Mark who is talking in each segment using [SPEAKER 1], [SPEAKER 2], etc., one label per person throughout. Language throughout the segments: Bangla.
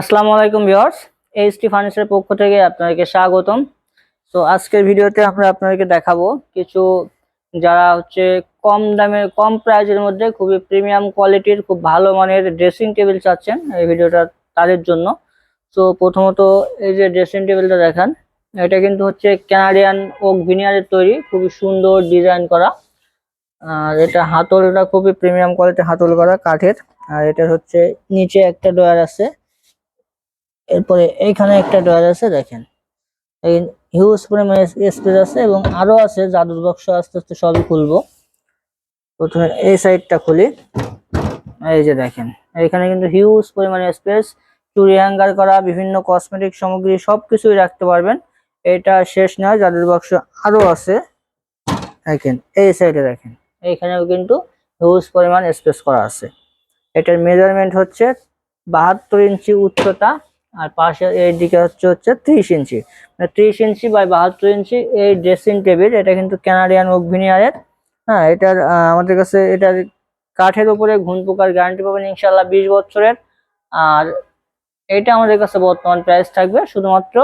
[SPEAKER 1] আসসালামু আলাইকুম ভিউয়ার্স, এইচটি ফার্নিচারের পক্ষ থেকে আপনাদেরকে স্বাগতম। তো আজকের ভিডিওতে আমরা আপনাদেরকে দেখাবো কিছু যারা হচ্ছে কম দামে কম প্রাইজের মধ্যে খুবই প্রিমিয়াম কোয়ালিটির, খুব ভালো মানের ড্রেসিং টেবিল চাচ্ছেন এই ভিডিওটা তাদের জন্য। তো প্রথমত এই যে ড্রেসিং টেবিলটা দেখান, এটা কিন্তু হচ্ছে ক্যানাডিয়ান ওক ভিনিয়ারের তৈরি, খুবই সুন্দর ডিজাইন করা। আর এটা হাতলটা খুবই প্রিমিয়াম কোয়ালিটির হাতল করা কাঠের, আর এটা হচ্ছে নিচে একটা ডয়ার আছে। এরপরে এইখানে একটা ডয়ার আছে, দেখেন। এই হিউজ পরিমাণে স্পেস আছে এবং আরও আছে, জাদুর বক্স আস্তে আস্তে সবই খুলবো। প্রথমে এই সাইডটা খুলি। এই যে দেখেন এখানে কিন্তু হিউজ পরিমাণে স্পেস চুরি হ্যাঙ্গার করা, বিভিন্ন কসমেটিক সামগ্রী সবকিছুই রাখতে পারবেন। এটা শেষ নয় জাদুর বাক্স আরও আছে। দেখেন, এই সাইডে দেখেন, এইখানেও কিন্তু হিউজ পরিমাণ স্পেস করা আছে। এটার মেজারমেন্ট হচ্ছে বাহাত্তর ইঞ্চি উচ্চতা আর পাশে এই দিকে হচ্ছে হচ্ছে ত্রিশ ইঞ্চি। মানে ত্রিশ ইঞ্চি বাই বাহাত্তর ইঞ্চি এই ড্রেসিং টেবিল এটা কিন্তু ক্যানাডিয়ান ওভিনিয়ারের হ্যাঁ এটার আমাদের কাছে এটার কাঠের উপরে ঘুন পোকার গ্যারান্টি পাবেন ইনশাল্লাহ বিশ বছরের। আর এটা আমাদের কাছে বর্তমান প্রাইস থাকবে শুধুমাত্র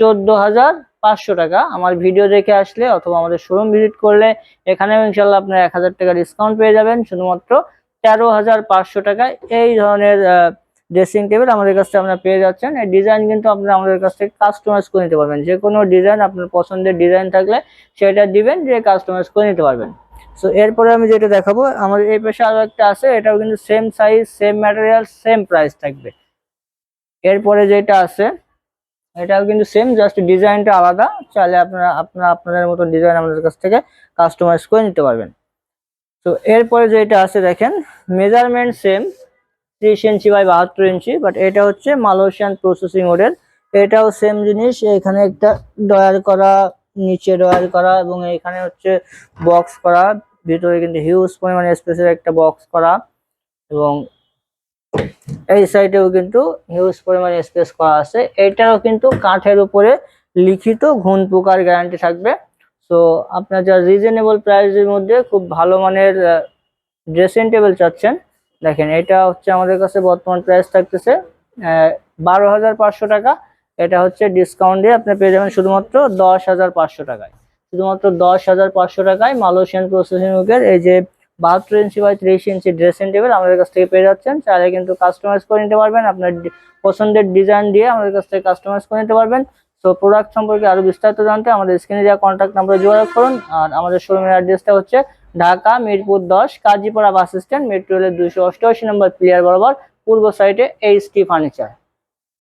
[SPEAKER 1] চোদ্দ হাজার পাঁচশো টাকা। আমার ভিডিও দেখে আসলে অথবা আমাদের শোরুম ভিজিট করলে এখানেও ইনশাল্লাহ আপনার এক হাজার টাকা ডিসকাউন্ট পেয়ে যাবেন। শুধুমাত্র তেরো হাজার পাঁচশো টাকায় এই ধরনের ড্রেসিং টেবিল আমাদের কাছ আপনারা পেয়ে যাচ্ছেন। এই ডিজাইন কিন্তু আপনারা আমাদের কাছ থেকে কাস্টমাইজ করে নিতে পারবেন। যে কোনো ডিজাইন আপনার পছন্দের ডিজাইন থাকলে সেটা দিবেন যে কাস্টমাইজ করে নিতে পারবেন। সো এরপরে আমি যেটা দেখাবো আমাদের এই পাশে আরও একটা আছে, এটাও কিন্তু same size same material same price থাকবে। এরপরে যেটা আছে, এটাও কিন্তু সেম জাস্ট ডিজাইনটা আলাদা। চাইলে আপনারা আপনারা, আপনাদের মতো ডিজাইন আমাদের কাছ থেকে কাস্টমাইজ করে নিতে পারবেন। তো এরপরে যেটা আছে, দেখেন মেজারমেন্ট সেম ত্রিশ ইঞ্চি বাই বাহাত্তর ইঞ্চি বাট এটা হচ্ছে মালয়েশিয়ান প্রসেসিং মডেল এটাও সেম জিনিস, এখানে একটা ডয়ার করা, নিচে ডয়ার করা, এবং এখানে হচ্ছে বক্স করা। ভিতরে কিন্তু হিউজ পরিমাণে স্পেসের একটা বক্স করা, এবং এই সাইডেও কিন্তু হিউজ পরিমাণে স্পেস করা আছে। এটাও কিন্তু কাঠের উপরে লিখিত ঘুন পোকার গ্যারান্টি থাকবে। তো আপনার যা রিজনেবল প্রাইসের মধ্যে খুব ভালো মানের ড্রেসিং টেবিল চাচ্ছেন দেখেন, এটা হচ্ছে আমাদের কাছে বর্তমান প্রাইস থাকতেছে বারো হাজার পাঁচশো টাকা। এটা হচ্ছে ডিসকাউন্ট দিয়ে আপনি পেয়ে যাবেন শুধুমাত্র দশ হাজার পাঁচশো টাকায়। শুধুমাত্র দশ হাজার পাঁচশো টাকায় মালয়েশিয়ান প্রসেসিং যুগের এই যে বাহাত্তর ইঞ্চি বাই ত্রিশ ইঞ্চি ড্রেসিং টেবিল আমাদের কাছ থেকে পেয়ে যাচ্ছেন। চাইলে কিন্তু কাস্টমাইজ করে নিতে পারবেন। আপনার পছন্দের ডিজাইন দিয়ে আমাদের কাছ থেকে কাস্টমাইজ করে নিতে পারবেন। তো প্রোডাক্ট সম্পর্কে আরও বিস্তারিত জানতে আমাদের স্ক্রিনে দেওয়া কন্ট্যাক্ট নাম্বারে যোগাযোগ করুন। আর আমাদের শোরুমের অ্যাড্রেসটা হচ্ছে ঢাকা, মিরপুর দশ কাজীপাড়া বাস স্ট্যান্ড, মেট্রো রেলের দুশো অষ্টআশি নম্বর প্লেয়ার বরাবর, পূর্ব সাইডে এইচটি ফার্নিচার